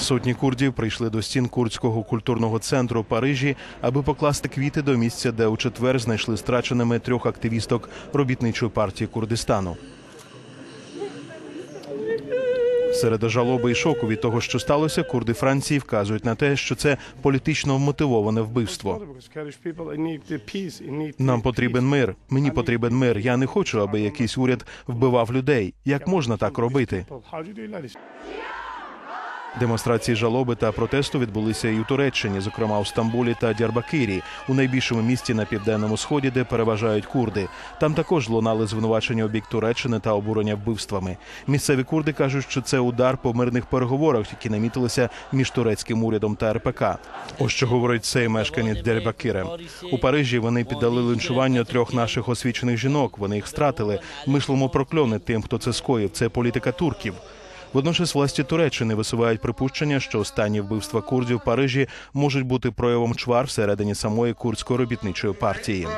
Сотні курдів прийшли до стін курдського культурного центру Парижі, аби покласти квіти до місця, де у четвер знайшли страченими трьох активісток робітничої партії Курдистану. Серед жалоби і шоку від того, що сталося, курди Франції вказують на те, що це політично вмотивоване вбивство. Нам потрібен мир. Мені потрібен мир. Я не хочу, аби якийсь уряд вбивав людей. Як можна так робити? Демонстрації жалоби та протесту відбулися і у Туреччині, зокрема у Стамбулі та Дярбакирі, у найбільшому місті на південному сході, де переважають курди. Там також лунали звинувачення у бік Туреччини та обурення вбивствами. Місцеві курди кажуть, що це удар по мирних переговорах, які намітилися між турецьким урядом та РПК. Ось що говорить цей мешканець Дярбакира. У Парижі вони піддали линчуванню трьох наших освічених жінок. Вони їх стратили. Ми шлемо прокльони тим, хто це скоїв. Це політика турків. Водночас власті Туреччини висувають припущення, що останні вбивства курдів в Парижі можуть бути проявом чвар всередині самої курдської робітничої партії.